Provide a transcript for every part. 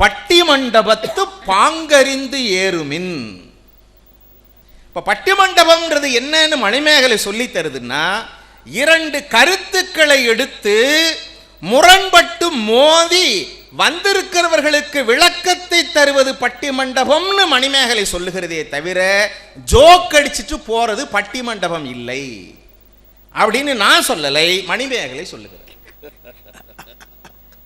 பட்டிமண்டபத்து பாங்கறிந்து ஏறுமின். இப்ப பட்டிமண்டபம்ன்றது என்னன்னு மணிமேகலை சொல்லி தருதுன்னா இரண்டு கருத்துக்களை எடுத்து முரண்பட்டு மோதி வந்திருக்கிறவர்களுக்கு விளக்கத்தை தருவது பட்டிமண்டபம்னு மணிமேகலை சொல்லுகிறதே தவிர ஜோக் அடிச்சுட்டு போறது பட்டிமண்டபம் இல்லை. அப்படின்னு நான் சொல்லலை மணிமேகலை சொல்லுகிறேன்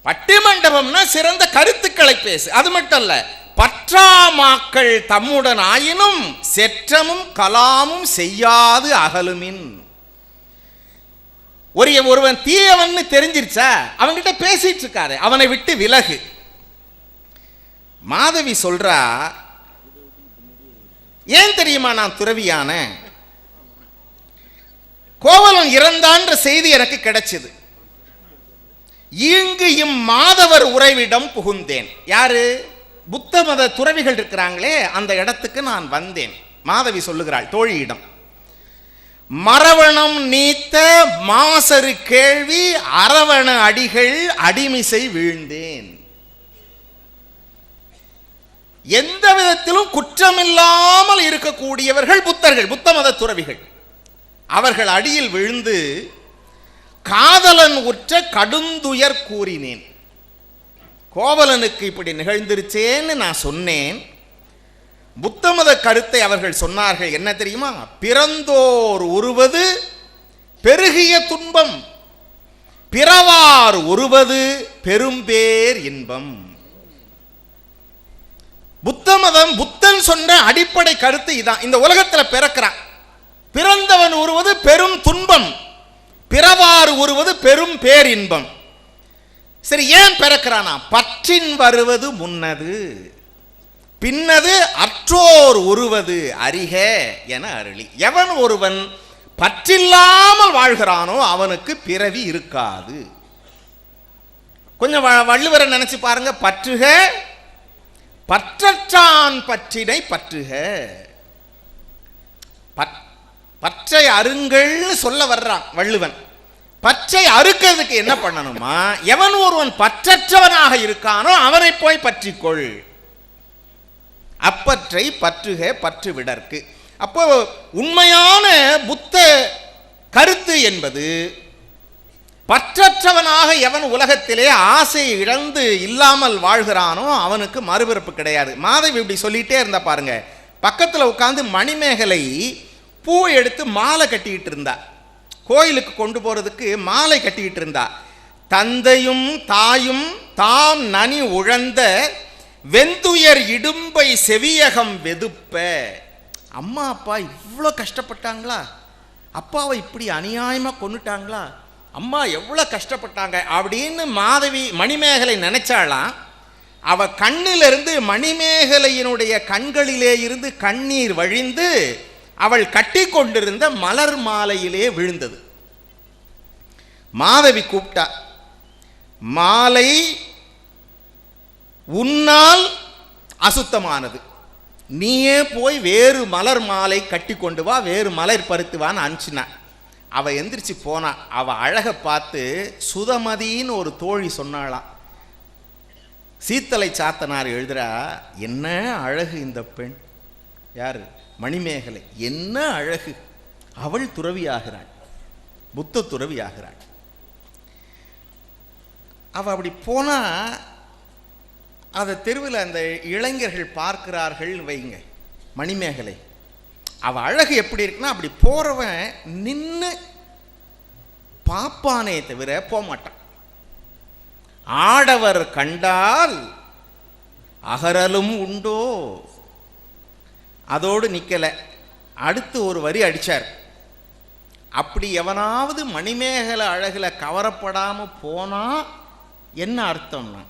பட்டிமண்டபம்னா சிறந்த கருத்துக்களை பேசு. அது மட்டும் அல்ல பற்றாமாக்கள் தம்முடன் ஆயினும் செற்றமும் கலாமும் செய்யாது அகலுமின். ஒரு ஒருவன் தீயவன்னு தெரிஞ்சிருச்சா? அவன்கிட்ட பேசிட்டு இருக்காரு அவனை விட்டு விலகு. மாதவி சொல்றா ஏன் தெரியுமா நான் துறவியான கோவலன் இறந்தான்ற செய்தி எனக்கு கிடைச்சது. இங்கு இம்மாதவர் உறைவிடம் புகுந்தேன். யாரு? புத்த மத துறவிகள் இருக்கிறாங்களே அந்த இடத்துக்கு நான் வந்தேன். மாதவி சொல்லுகிறாள் தோழியிடம். மரவணம் நீத்த மாசரு கேள்வி அரவண அடிகள் அடிமிசை வீழ்ந்தேன். எந்த விதத்திலும் குற்றமில்லாமல் இருக்கக்கூடியவர்கள் புத்தர்கள் புத்த மத துறவிகள். அவர்கள் அடியில் விழுந்து காதலன் உற்ற கடுந்துயர் கூறினேன். கோவலனுக்கு இப்படி நிகழ்ந்துருச்சேன்னு நான் சொன்னேன். புத்தமத கருத்தை அவர்கள் சொன்னார்கள். என்ன தெரியுமா? பிறந்தோர் உருவது பெருகிய துன்பம். பிறவார் உருவது பெரும்பேர் இன்பம். புத்த மதம் புத்தன் சொன்ன அடிப்படை கருத்து இதான். இந்த உலகத்தில் பிறக்கிறான். பிறந்தவன் உருவது பெரும் துன்பம். பிறவாறு உருவது பெரும் பேரின்பம். சரி ஏன் பிறக்கிறானா? பற்றின் வருவது முன்னது பின்னது அற்றோர் உருவது அறிக என அருளி. எவன் ஒருவன் பற்றில்லாமல் வாழ்கிறானோ அவனுக்கு பிறவி இருக்காது. கொஞ்சம் வ- வள்ளுவரை நினைச்சு பாருங்க. பற்றுக பற்றற்றான் பற்றினை பற்றுக. பற்- பற்றை அருங்கள்னு சொல்ல வர்றான் வள்ளுவன். பற்றை அறுக்கிறதுக்கு என்ன பண்ணணுமா? எவன் ஒருவன் பற்றற்றவனாக இருக்கானோ அவனை போய் பற்றிக்கொள். அப்பற்றை பற்றுக பற்று விடற்கு. அப்போ உண்மையான புத்த கருத்து என்பது பற்றற்றவனாக எவன் உலகத்திலே ஆசை இழந்து இல்லாமல் வாழ்கிறானோ அவனுக்கு மறுபிறப்பு கிடையாது. மாதவி இப்படி சொல்லிட்டே இருந்தா பாருங்க. பக்கத்தில் உட்கார்ந்து மணிமேகலை பூ எடுத்து மாலை கட்டிக்கிட்டு இருந்தா. கோயிலுக்கு கொண்டு போகிறதுக்கு மாலை கட்டிக்கிட்டு இருந்தா. தந்தையும் தாயும் தாம் நனி உழந்த வெந்துயர் இடும்பை செவியகம் வெதுப்ப. அம்மா அப்பா இவ்வளோ கஷ்டப்பட்டாங்களா? அப்பாவை இப்படி அநியாயமாக கொண்டுட்டாங்களா அம்மா எவ்வளோ கஷ்டப்பட்டாங்க அப்படின்னு மாதவி மணிமேகலை நினைச்சாலாம் அவ கண்ணிலிருந்து மணிமேகலையினுடைய கண்களிலே இருந்து கண்ணீர் வழிந்து அவள் கட்டி கொண்டிருந்த மலர் மாலையிலே விழுந்தது. மாதவி கூப்பிட்டா மாலை உன்னால் அசுத்தமானது. நீயே போய் வேறு மலர் மாலை கட்டி கொண்டு வா வேறு மலர் பருத்துவான்னு அனுப்பிச்சினா. அவ எந்திரிச்சு போனா அவ அழகை பார்த்து சுதமதின்னு ஒரு தோழி சொன்னாளாம் சீத்தலை சாத்தனார் எழுதுறா என்ன அழகு இந்த பெண்? யாரு? மணிமேகலை. என்ன அழகு. அவள் துறவியாகிறாள். புத்த துறவியாகிறாள். அவ அப்படி போனா அந்த தெருவில் அந்த இளைஞர்கள் பார்க்கிறார்கள் வைங்க. மணிமேகலை. அவ அழகு எப்படி இருக்குன்னா அப்படி போறவன் நின்று பாப்பானே தவிர போகமாட்டான் ஆடவர் கண்டால் அகரலும் உண்டோ? அதோடு நிற்கலை அடுத்து ஒரு வரி அடித்தார் அப்படி எவனாவது மணிமேகலை அழகில் கவரப்படாமல் போனால் என்ன அர்த்தம்னா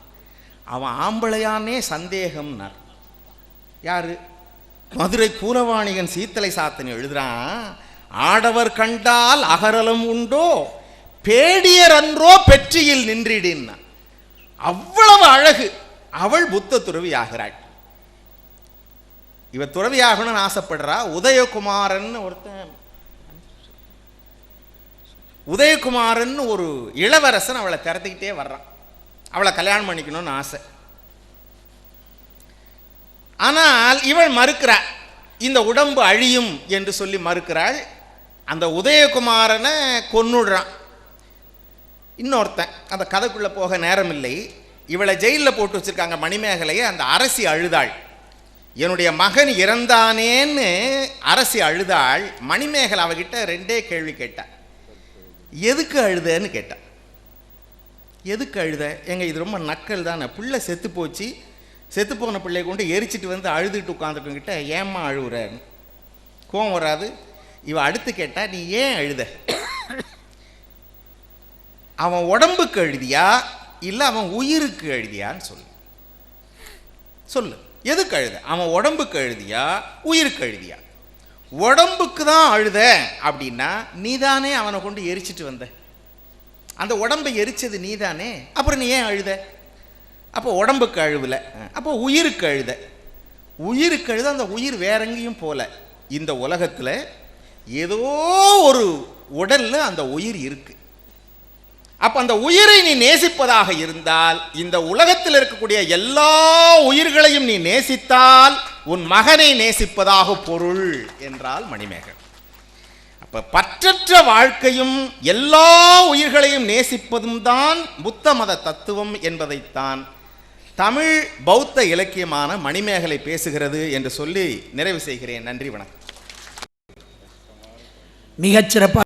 அவன் ஆம்பளையானே சந்தேகம்னார். யார்? மதுரை கூரவாணிகன் சீத்தலை சாத்தனி எழுதுகிறான் ஆடவர் கண்டால் அகரலம் உண்டோ பேடியர் அன்றோ பெற்றியில் நின்றிடின்னா அவ்வளவு அழகு. அவள் புத்த துறவி ஆகிறாள் இவ துறவி ஆகணும்னு ஆசைப்படுறா. உதயகுமாரன் ஒருத்தன். உதயகுமாரன் ஒரு இளவரசன் அவளை திறத்துக்கிட்டே வர்றான். அவளை கல்யாணம் பண்ணிக்கணும்னு ஆசை. ஆனால் இவள் மறுக்கிறாள் இந்த உடம்பு அழியும் என்று சொல்லி மறுக்கிறாள். அந்த உதயகுமாரனை கொன்னுடுறான். இன்னொருத்தன் அந்த கதைக்குள்ளே போக நேரமில்லை. இவளை ஜெயிலில் போட்டு வச்சிருக்காங்க மணிமேகலையை அந்த அரசி அழுதாள். என்னுடைய மகன் இறந்தானேன்னு அரசி அழுதாள் மணிமேகலை அவகிட்ட ரெண்டே கேள்வி கேட்டாள் எதுக்கு அழுதன்னு கேட்டா. எதுக்கு அழுத? எங்க இது ரொம்ப நக்கல் தானே. பிள்ளை செத்து போச்சு. செத்து போன பிள்ளைய கொண்டு எரிச்சிட்டு வந்து அழுதுட்டு உட்காந்துக்கிட்ட ஏம்மா அழுகுறன்னு கோவம் வராது. இவ அடுத்து கேட்டா நீ ஏன் அழுத? அவன் உடம்புக்கு எழுதியா இல்லை அவன் உயிருக்கு எழுதியான்னு சொல்லு. சொல்லு. எதுக்கு அழுத? அவன் உடம்புக்கு எழுதியா உயிருக்கு எழுதியா உடம்புக்கு தான் அழுத அப்படின்னா நீதானே அவனை கொண்டு எரிச்சிட்டு வந்த. அந்த உடம்பை எரிச்சது நீதானே? அப்புறம் நீ ஏன் அழுத? அப்போ உடம்புக்கு அழுவல. அப்போ உயிருக்கு அழுத. உயிருக்கு அழுத அந்த உயிர் வேற எங்கேயும் போல. இந்த உலகத்தில் ஏதோ ஒரு உடலில் அந்த உயிர் இருக்குது அப்போ அந்த உயிரை நீ நேசிப்பதாக இருந்தால் இந்த உலகத்தில் இருக்கக்கூடிய எல்லா உயிர்களையும் நீ நேசித்தால் உன் மகனை நேசிப்பதாக பொருள் என்றால் மணிமேகன் அப்போ பற்றற்ற வாழ்க்கையும் எல்லா உயிர்களையும் நேசிப்பதும் தான் புத்த மத தத்துவம் என்பதைத்தான் தமிழ் பௌத்த இலக்கியமான மணிமேகலை பேசுகிறது என்று சொல்லி நிறைவு செய்கிறேன். நன்றி வணக்கம். மிகச்சிறப்பாக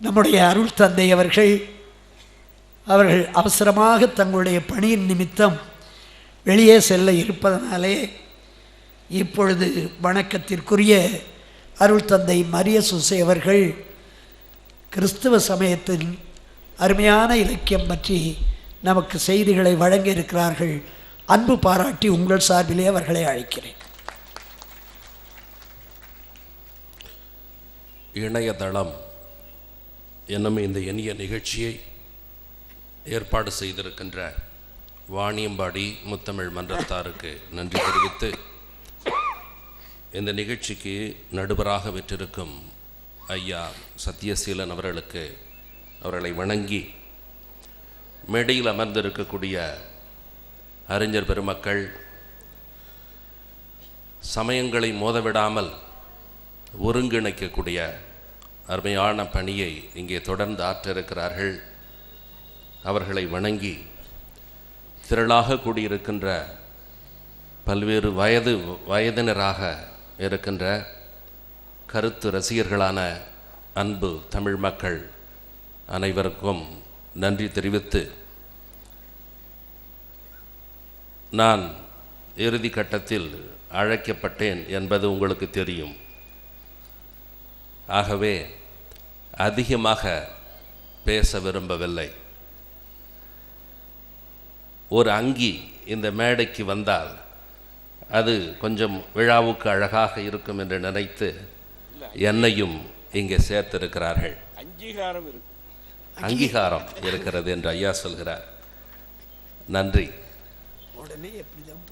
நம்முடைய அருள் தந்தை அவர்கள் அவர்கள் அவசரமாக தங்களுடைய பணியின் நிமித்தம் வெளியே செல்ல இருப்பதனாலே இப்பொழுது வணக்கத்திற்குரிய அருள் தந்தை மரிய சுசை அவர்கள் கிறிஸ்துவ சமயத்தின் அருமையான இலக்கியம் பற்றி நமக்கு செய்திகளை வழங்க இருக்கிறார்கள் அன்பு பாராட்டி உங்கள் சார்பிலே அவர்களை அழைக்கிறேன். இணையதளம் என்னும் இந்த இனிய நிகழ்ச்சியை ஏற்பாடு செய்திருக்கின்ற வாணியம்பாடி முத்தமிழ் மன்றத்தாருக்கு நன்றி தெரிவித்து இந்த நிகழ்ச்சிக்கு நடுவராக விற்றிருக்கும் ஐயா சத்யசீலன் அவர்களுக்கு அவர்களை வணங்கி மேடையில் அமர்ந்திருக்கக்கூடிய அறிஞர் பெருமக்கள் சமயங்களை மோதவிடாமல் ஒருங்கிணைக்கக்கூடிய அருமையான பணியை இங்கே தொடர்ந்து ஆற்றிருக்கிறார்கள். அவர்களை வணங்கி திரளாக கூடியிருக்கின்ற பல்வேறு வயது வயதினராக இருக்கின்ற கருத்து ரசிகர்களான அன்பு தமிழ் மக்கள் அனைவருக்கும் நன்றி தெரிவித்து நான் இறுதி கட்டத்தில் அழைக்கப்பட்டேன் என்பது உங்களுக்கு தெரியும். ஆகவே அதிகமாக பேச விரும்பவில்லை. ஒரு அங்கி இந்த மேடைக்கு வந்தால் அது கொஞ்சம் விழாவுக்கு அழகாக இருக்கும் என்று நினைத்து என்னையும் இங்கே சேர்த்திருக்கிறார்கள். அங்கீகாரம் இருக்கு. அங்கீகாரம் இருக்கிறது என்று ஐயா சொல்கிறார். நன்றி. உடனே எப்படிதான்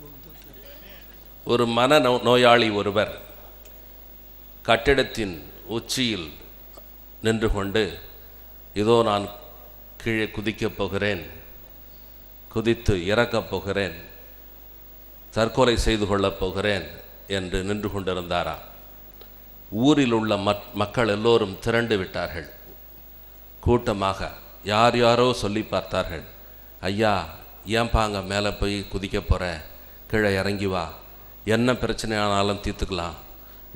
ஒரு மன நோ நோயாளி ஒருவர் கட்டிடத்தின் உச்சியில் நின்று கொண்டு இதோ நான் கீழே குதிக்கப் போகிறேன் குதித்து இறக்கப் போகிறேன் தற்கொலை செய்து கொள்ளப் போகிறேன் என்று நின்று கொண்டிருந்தாராம். ஊரில் உள்ள மக் மக்கள் எல்லோரும் திரண்டு விட்டார்கள். கூட்டமாக யார் யாரோ சொல்லி பார்த்தார்கள். ஐயா ஏன்பா அங்கே மேலே போய் குதிக்க போகிற கீழே இறங்கி வா. என்ன பிரச்சனையானாலும் தீர்த்துக்கலாம்.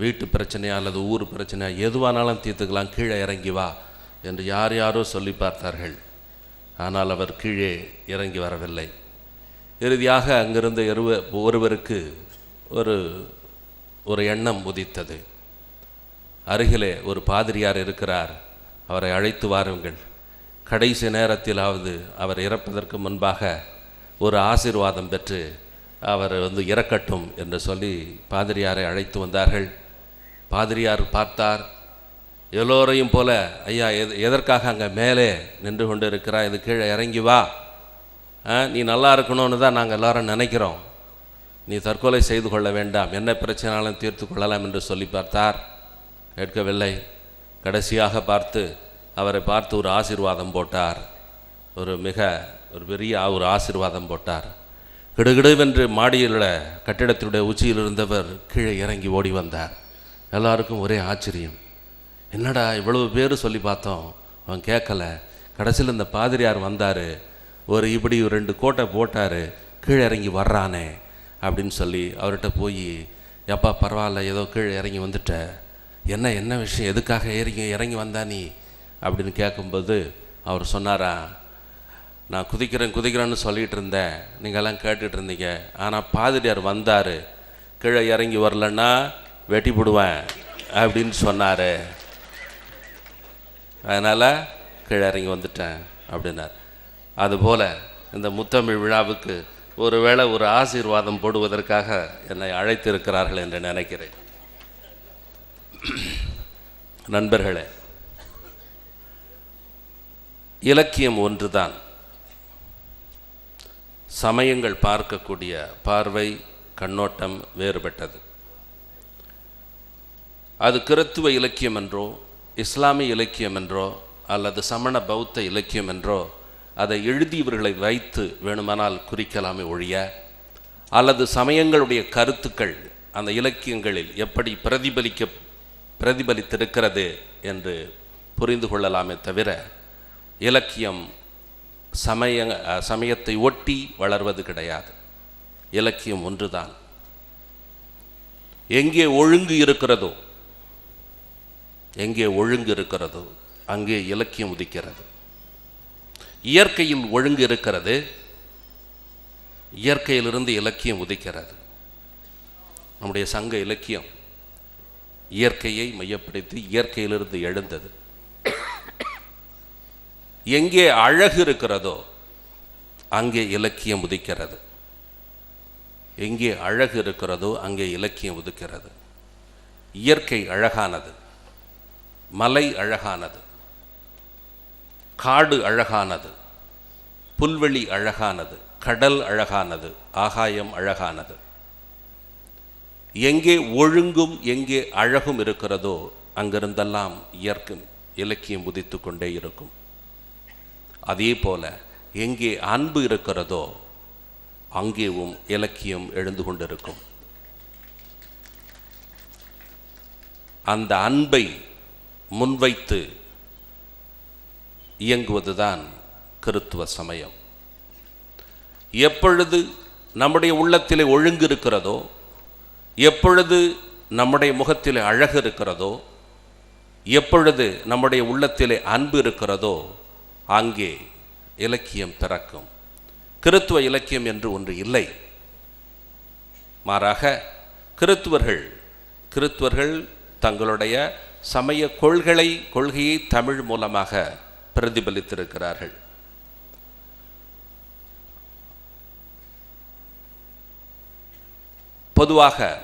வீட்டு பிரச்சனையா அல்லது ஊர் பிரச்சனையா எதுவானாலும் தீர்த்துக்கலாம் கீழே இறங்கி வா என்று யார் யாரோ சொல்லி பார்த்தார்கள். ஆனால் அவர் கீழே இறங்கி வரவில்லை. இறுதியாக அங்கிருந்த இருவ ஒருவருக்கு ஒரு ஒரு எண்ணம் உதித்தது. அருகிலே ஒரு பாதிரியார் இருக்கிறார். அவரை அழைத்து வாருங்கள். கடைசி நேரத்திலாவது அவர் இறப்பதற்கு முன்பாக ஒரு ஆசீர்வாதம் பெற்று அவர் வந்து இறக்கட்டும் என்று சொல்லி பாதிரியாரை அழைத்து வந்தார்கள். பாதிரியார் பார்த்தார். எல்லோரையும் போல ஐயா எது எதற்காக அங்கே மேலே நின்று கொண்டு இருக்கிறா இது கீழே இறங்கி வா. ஆ, நீ நல்லா இருக்கணும்னு தான் நாங்கள் எல்லாரும் நினைக்கிறோம். நீ தற்கொலை செய்து கொள்ள வேண்டாம். என்ன பிரச்சனாலும் தீர்த்து கொள்ளலாம் என்று சொல்லி பார்த்தார். கேட்கவில்லை. கடைசியாக பார்த்து அவரை பார்த்து ஒரு ஆசீர்வாதம் போட்டார். ஒரு மிக ஒரு பெரிய ஒரு ஆசீர்வாதம் போட்டார். கிடுகிடுவென்று மாடியில் கட்டிடத்தினுடைய உச்சியில் இருந்தவர் கீழே இறங்கி ஓடி வந்தார். எல்லாருக்கும் ஒரே ஆச்சரியம். என்னடா இவ்வளவு பேர் சொல்லி பார்த்தோம். அவன் கேட்கல. கடைசியில் இந்த பாதிரியார் வந்தார். ஒரு இப்படி ஒரு ரெண்டு கோட்டை போட்டார். கீழே இறங்கி வர்றானே அப்படின்னு சொல்லி அவர்கிட்ட போய் எப்பா பரவாயில்ல ஏதோ கீழே இறங்கி வந்துட்ட. என்ன என்ன விஷயம்? எதுக்காக இறங்கி இறங்கி வந்தா நீ? அப்படின்னு கேட்கும்போது அவர் சொன்னாரா நான் குதிக்கிறேன் குதிக்கிறேன்னு சொல்லிட்டு இருந்தேன். நீங்கள்லாம் கேட்டுட்டு இருந்தீங்க. ஆனால் பாதிரியார் வந்தார். கீழே இறங்கி வரலன்னா வெட்டி போடுவேன் அப்படின்னு சொன்னார். அதனால் கீழே இறங்கி வந்துட்டேன் அப்படின்னார். அதுபோல் இந்த முத்தமிழ் விழாவுக்கு ஒருவேளை ஒரு ஆசீர்வாதம் போடுவதற்காக என்னை அழைத்திருக்கிறார்கள் என்று நினைக்கிறேன். நண்பர்களே இலக்கியம் ஒன்றுதான். சமயங்கள் பார்க்கக்கூடிய பார்வை கண்ணோட்டம் வேறுபட்டது. அது கிறித்துவ இலக்கியம் என்றோ இஸ்லாமிய இலக்கியம் என்றோ அல்லது சமண பௌத்த இலக்கியம் என்றோ அதை எழுதியவர்களை வைத்து வேணுமானால் குறிக்கலாமே ஒழிய அல்லது சமயங்களுடைய கருத்துக்கள் அந்த இலக்கியங்களில் எப்படி பிரதிபலிக்க பிரதிபலித்திருக்கிறது என்று புரிந்து கொள்ளலாமே தவிர இலக்கியம் சமய சமயத்தை ஒட்டி வளர்வது கிடையாது. இலக்கியம் ஒன்றுதான். எங்கே ஒழுங்கு இருக்கிறதோ எங்கே ஒழுங்கு இருக்கிறதோ அங்கே இலக்கியம் உதிக்கிறது. இயற்கையில் ஒழுங்கு இருக்கிறது இயற்கையிலிருந்து இலக்கியம் உதிக்கிறது. நம்முடைய சங்க இலக்கியம் இயற்கையை மையப்படுத்தி இயற்கையிலிருந்து எழுந்தது. எங்கே அழகு இருக்கிறதோ அங்கே இலக்கியம் உதிக்கிறது. எங்கே அழகு இருக்கிறதோ அங்கே இலக்கியம் உதிக்கிறது. இயற்கை அழகானது. மலை அழகானது காடு அழகானது புல்வெளி அழகானது கடல் அழகானது ஆகாயம் அழகானது. எங்கே ஒழுங்கும் எங்கே அழகும் இருக்கிறதோ அங்கிருந்தெல்லாம் இயற்கும் இலக்கியம் உதித்து கொண்டே இருக்கும். அதே போல எங்கே அன்பு இருக்கிறதோ அங்கேவும் இலக்கியம் எழுந்து கொண்டிருக்கும். அந்த அன்பை முன்வைத்து இயங்குவதுதான் கிறித்துவ சமயம். எப்பொழுது நம்முடைய உள்ளத்திலே ஒழுங்கு இருக்கிறதோ எப்பொழுது நம்முடைய முகத்திலே அழகு இருக்கிறதோ எப்பொழுது நம்முடைய உள்ளத்திலே அன்பு இருக்கிறதோ அங்கே இலக்கியம் பிறக்கும் கிறித்துவ இலக்கியம் என்று ஒன்று இல்லை. மாறாக கிறித்துவர்கள் கிறித்துவர்கள் தங்களுடைய சமய கொள்கை கொள்கையை தமிழ் மூலமாக பிரதிபலித்திருக்கிறார்கள். பொதுவாக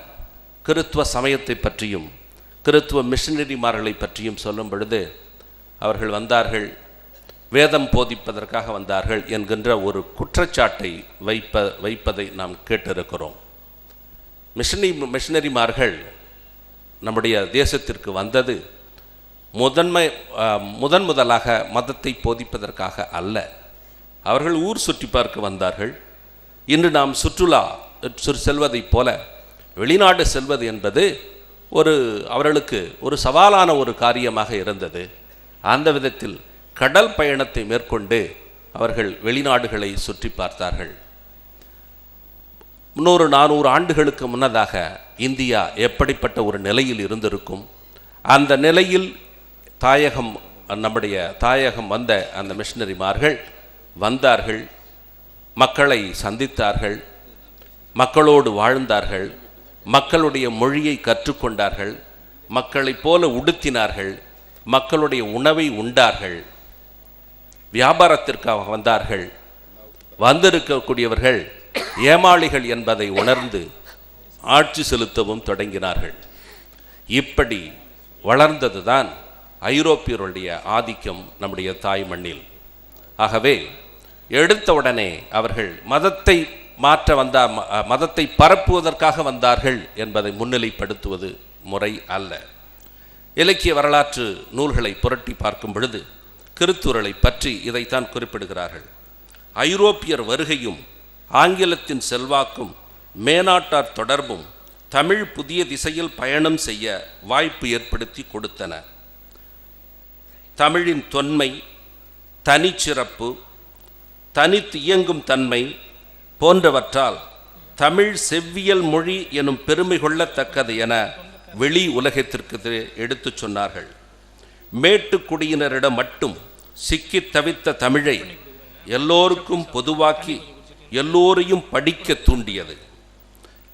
கிறித்துவ சமயத்தை பற்றியும் கிறித்துவ மிஷினரிமார்களை பற்றியும் சொல்லும் பொழுது அவர்கள் வந்தார்கள் வேதம் போதிப்பதற்காக வந்தார்கள் என்கின்ற ஒரு குற்றச்சாட்டை வைப்ப வைப்பதை நாம் கேட்டிருக்கிறோம். மிஷினி மிஷினரிமார்கள் நம்முடைய தேசத்திற்கு வந்தது முதன்மை முதன் முதலாக மதத்தை போதிப்பதற்காக அல்ல. அவர்கள் ஊர் சுற்றி பார்க்க வந்தார்கள். இன்று நாம் சுற்றுலா செல்வதைப் போல வெளிநாடு செல்வது என்பது ஒரு அவர்களுக்கு ஒரு சவாலான ஒரு காரியமாக இருந்தது. அந்த விதத்தில் கடல் பயணத்தை மேற்கொண்டு அவர்கள் வெளிநாடுகளை சுற்றி பார்த்தார்கள். முன்னூறு நானூறு ஆண்டுகளுக்கு முன்னதாக இந்தியா எப்படிப்பட்ட ஒரு நிலையில் இருந்திருக்கும்? அந்த நிலையில் தாயகம் நம்முடைய தாயகம் வந்த அந்த மிஷனரிமார்கள் வந்தார்கள் மக்களை சந்தித்தார்கள் மக்களோடு வாழ்ந்தார்கள் மக்களுடைய மொழியை கற்றுக்கொண்டார்கள் மக்களைப் போல உடுத்தினார்கள் மக்களுடைய உணவை உண்டார்கள் வியாபாரத்திற்காக வந்தார்கள் வந்திருக்கக்கூடியவர்கள் ஏமாளிகள் என்பதை உணர்ந்து ஆட்சி செலுத்தவும் தொடங்கினார்கள். இப்படி வளர்ந்ததுதான் ஐரோப்பியருடைய ஆதிக்கம் நம்முடைய தாய் மண்ணில். ஆகவே எடுத்த உடனே அவர்கள் மதத்தை மாற்ற வந்தா மதத்தை பரப்புவதற்காக வந்தார்கள் என்பதை முன்னிலைப்படுத்துவது முறை அல்ல. இலக்கிய வரலாற்று நூல்களை புரட்டி பார்க்கும் பொழுது கிறித்துவர்களை பற்றி இதைத்தான் குறிப்பிடுகிறார்கள். ஐரோப்பியர் வருகையும் ஆங்கிலத்தின் செல்வாக்கும் மேனாட்டார் தொடர்பும் தமிழ் புதிய திசையில் பயணம் செய்ய வாய்ப்பு ஏற்படுத்தி கொடுத்தன. தமிழின் தொன்மை தனிச்சிறப்பு தனித்து இயங்கும் தன்மை போன்றவற்றால் தமிழ் செவ்வியல் மொழி எனும் பெருமை கொள்ளத்தக்கது என வெளி உலகத்திற்கு எடுத்துச் சொன்னார்கள். மேட்டுக்குடியினரிடம் மட்டும் சிக்கித் தவித்த தமிழை எல்லோருக்கும் பொதுவாக்கி எல்லோரையும் படிக்க தூண்டியது.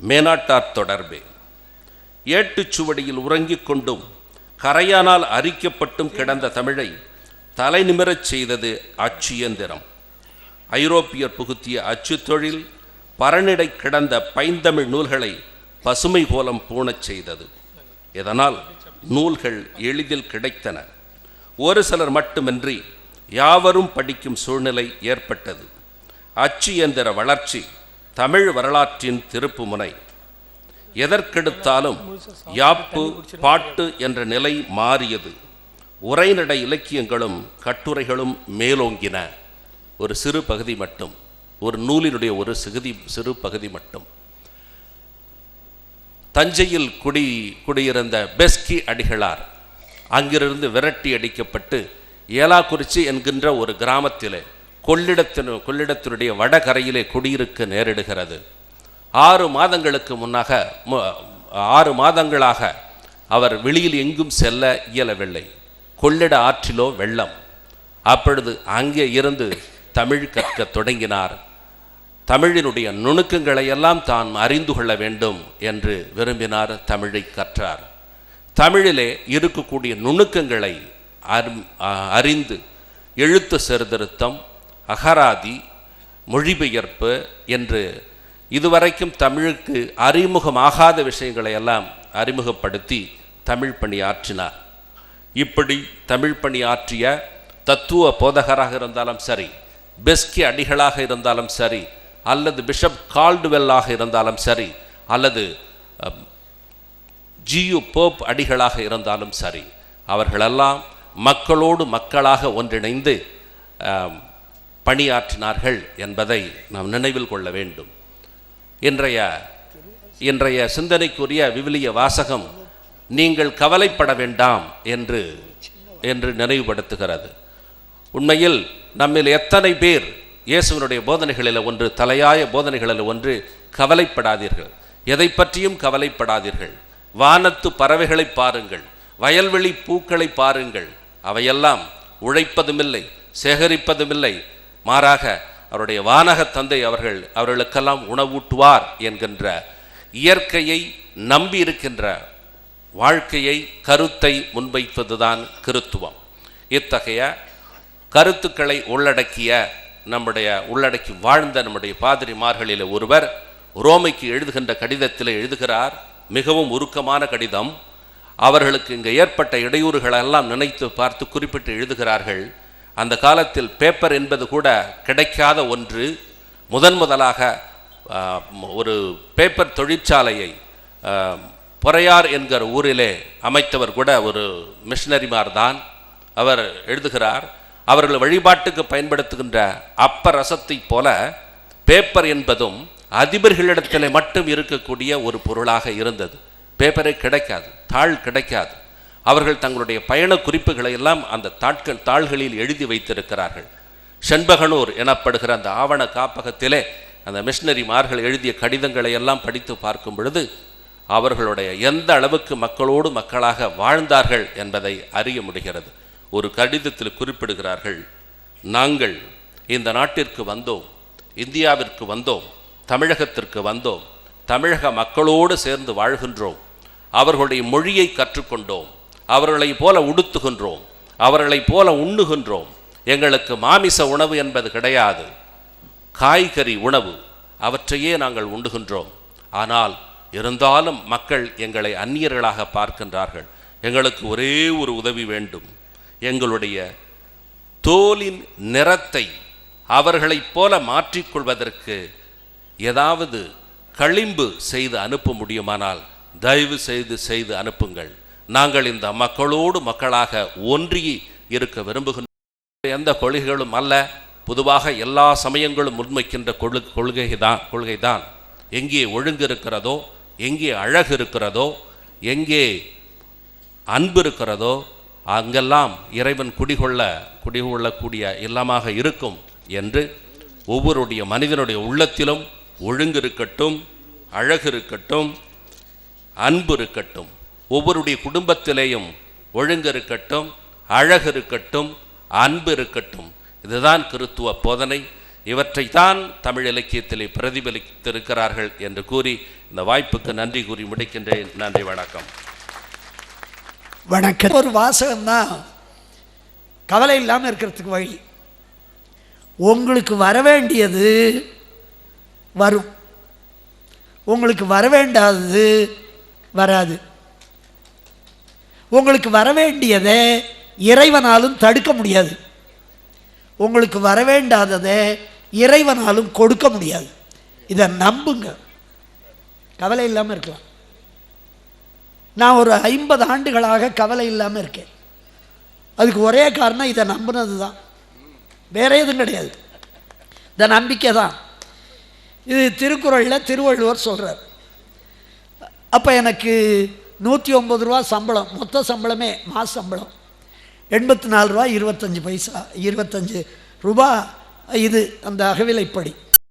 மேனாட்டார் தொடர்பே. ஏட்டுச்சுவடியில் உறங்கிக் கொண்டும் கரையானால் அரிக்கப்பட்டும் கிடந்த தமிழை தலை நிமிரச் செய்தது அச்சு இயந்திரம் ஐரோப்பியர் புகுத்திய அச்சு தொழில் பரனிடை கிடந்த பைந்தமிழ் நூல்களை பசுமை கோலம் பூணச் செய்தது. இதனால் நூல்கள் எளிதில் கிடைத்தன. ஒரு சிலர் மட்டுமின்றி யாவரும் படிக்கும் சூழ்நிலை ஏற்பட்டது. அச்சு எந்திர வளர்ச்சி தமிழ் வரலாற்றின் திருப்பு முனை எதற்கெடுத்தாலும் யாப்பு பாட்டு என்ற நிலை மாறியது. உரைநடை இலக்கியங்களும் கட்டுரைகளும் மேலோங்கின. ஒரு சிறு பகுதி மட்டும் ஒரு நூலினுடைய ஒரு சிகுதி சிறு பகுதி மட்டும். தஞ்சையில் குடி குடியிருந்த பெஸ்கி அடிகளார் அங்கிருந்து விரட்டி அடிக்கப்பட்டு ஏலாக்குறிச்சி என்கின்ற ஒரு கிராமத்திலே கொள்ளிடத்தின் கொள்ளிடத்தினுடைய வடகரையிலே குடியிருக்க நேரிடுகிறது. ஆறு மாதங்களுக்கு முன்னாக ஆறு மாதங்களாக அவர் வெளியில் எங்கும் செல்ல இயலவில்லை. கொள்ளிட ஆற்றிலோ வெள்ளம். அப்பொழுது அங்கே இருந்து தமிழ் கற்கத் தொடங்கினார். தமிழினுடைய நுணுக்கங்களை எல்லாம் தான் அறிந்து கொள்ள வேண்டும் என்று விரும்பினார் தமிழை கற்றார். தமிழிலே இருக்கக்கூடிய நுணுக்கங்களை அ- அறிந்து எழுத்து சீர்திருத்தம் அகராதி மொழிபெயர்ப்பு என்று இதுவரைக்கும் தமிழுக்கு அறிமுகமாகாத விஷயங்களை எல்லாம் அறிமுகப்படுத்தி தமிழ் பணி ஆற்றினார். இப்படி தமிழ் பணி ஆற்றிய தத்துவ போதகராக இருந்தாலும் சரி பெஸ்கி அடிகளாக இருந்தாலும் சரி அல்லது பிஷப் கால்டுவெல்லாக இருந்தாலும் சரி அல்லது ஜியு போப் அடிகளாக இருந்தாலும் சரி அவர்களெல்லாம் மக்களோடு மக்களாக ஒன்றிணைந்து பணியாற்றினார்கள் என்பதை நாம் நினைவில் கொள்ள வேண்டும். இன்றைய இன்றைய சிந்தனைக்குரிய விவிலிய வாசகம் நீங்கள் கவலைப்பட வேண்டாம் என்று என்று நினைவுபடுத்துகிறது. உண்மையில் நம்மில் எத்தனை பேர் இயேசுவனுடைய போதனைகளில் ஒன்று தலையாய போதனைகளில் ஒன்று கவலைப்படாதீர்கள். எதை பற்றியும் கவலைப்படாதீர்கள். வானத்து பறவைகளை பாருங்கள். வயல்வெளி பூக்களை பாருங்கள். அவையெல்லாம் உழைப்பதுமில்லை சேகரிப்பதுமில்லை மாறாக அவருடைய வானக தந்தை அவர்கள் அவர்களுக்கெல்லாம் உணவூட்டுவார் என்கின்ற இயற்கையை நம்பி இருக்கின்ற வாழ்க்கையை கருத்தை முன்வைப்பதுதான் கிறித்துவம். இத்தகைய கருத்துக்களை உள்ளடக்கிய நம்முடைய உள்ளடக்கி வாழ்ந்த நம்முடைய பாதிரிமார்களில் ஒருவர் ரோமைக்கு எழுதுகின்ற கடிதத்தில் எழுதுகிறார். மிகவும் உருக்கமான கடிதம். அவர்களுக்கு இங்கே ஏற்பட்ட இடையூறுகளெல்லாம் நினைத்து பார்த்து குறிப்பிட்டு எழுதுகிறார்கள். அந்த காலத்தில் பேப்பர் என்பது கூட கிடைக்காத ஒன்று. முதன் முதலாக ஒரு பேப்பர் தொழிற்சாலையை பொறையார் என்கிற ஊரிலே அமைத்தவர் கூட ஒரு மிஷனரிமார் தான் அவர் எழுதுகிறார் அவர்கள் வழிபாட்டுக்கு பயன்படுத்துகின்ற அப்பரசத்தைப் போல பேப்பர் என்பதும் அதிபர்களிடத்தில் மட்டும் இருக்கக்கூடிய ஒரு பொருளாக இருந்தது. பேப்பரே கிடைக்காது தாள் கிடைக்காது. அவர்கள் தங்களுடைய பயண குறிப்புகளை எல்லாம் அந்த தாட்கள் தாள்களில் எழுதி வைத்திருக்கிறார்கள். செண்பகனூர் எனப்படுகிற அந்த ஆவண காப்பகத்திலே அந்த மிஷனரிமார்கள் எழுதிய கடிதங்களை எல்லாம் படித்து பார்க்கும் பொழுது அவர்களுடைய எந்த அளவுக்கு மக்களோடு மக்களாக வாழ்ந்தார்கள் என்பதை அறிய முடிகிறது. ஒரு கடிதத்தில் குறிப்பிடுகிறார்கள் நாங்கள் இந்த நாட்டிற்கு வந்தோம் இந்தியாவிற்கு வந்தோம் தமிழகத்திற்கு வந்தோம் தமிழக மக்களோடு சேர்ந்து வாழ்கின்றோம் அவர்களுடைய மொழியை கற்றுக்கொண்டோம் அவர்களைப் போல உடுத்துகின்றோம் அவர்களைப் போல உண்ணுகின்றோம். எங்களுக்கு மாமிச உணவு என்பது கிடையாது. காய்கறி உணவு அவற்றையே நாங்கள் உண்டுகின்றோம். ஆனால் இருந்தாலும் மக்கள் எங்களை அந்நியர்களாக பார்க்கின்றார்கள். எங்களுக்கு ஒரே ஒரு உதவி வேண்டும். எங்களுடைய தோலின் நிறத்தை அவர்களைப் போல மாற்றிக்கொள்வதற்கு ஏதாவது களிம்பு செய்து அனுப்ப முடியுமானால் தயவு செய்து செய்து அனுப்புங்கள். நாங்கள் இந்த மக்களோடு மக்களாக ஒன்றி இருக்க விரும்புகின்ற எந்த கொள்கைகளும் அல்ல. பொதுவாக எல்லா சமயங்களும் முன்வைக்கின்ற கொள்கை கொள்கை தான் கொள்கை தான் எங்கே ஒழுங்கு இருக்கிறதோ எங்கே அழகு இருக்கிறதோ எங்கே அன்பு இருக்கிறதோ அங்கெல்லாம் இறைவன் குடிகொள்ள குடிகொள்ளக்கூடிய இல்லமாக இருக்கும் என்று ஒவ்வொருடைய மனிதனுடைய உள்ளத்திலும் ஒழுங்கு இருக்கட்டும் அழகு இருக்கட்டும் அன்பு இருக்கட்டும் ஒவ்வொருடைய குடும்பத்திலேயும் ஒழுங்கு இருக்கட்டும் அழகு இருக்கட்டும் அன்பு இருக்கட்டும். இதுதான் கிறித்துவ போதனை. இவற்றை தான் தமிழ் இலக்கியத்திலே பிரதிபலித்திருக்கிறார்கள் என்று கூறி இந்த வாய்ப்புக்கு நன்றி கூறி முடிக்கின்றேன். நன்றி வணக்கம். வணக்கம். ஒரு வாசகம்தான் கவலை இல்லாமல் இருக்கிறதுக்கு வழி. உங்களுக்கு வர வேண்டியது வரும். உங்களுக்கு வர வேண்டாதது வராது. உங்களுக்கு வர வேண்டியதை இறைவனாலும் தடுக்க முடியாது. உங்களுக்கு வர வேண்டாததை இறைவனாலும் கொடுக்க முடியாது. இதை நம்புங்க. கவலை இல்லாமல் இருக்கலாம். நான் ஒரு ஐம்பது ஆண்டுகளாக கவலை இல்லாமல் இருக்கேன். அதுக்கு ஒரே காரணம் இதை நம்பினது தான். வேற எதுவும் கிடையாது. இந்த நம்பிக்கை தான். இது திருக்குறளில் திருவள்ளுவர் சொல்கிறார் அப்போ எனக்கு நூற்றி ஒம்பது ரூபா சம்பளம் மொத்த சம்பளமே மாச சம்பளம். எண்பத்தி நாலு ரூபா இருபத்தஞ்சி பைசா இருபத்தஞ்சி ரூபா இது அந்த அகவிலைப்படி.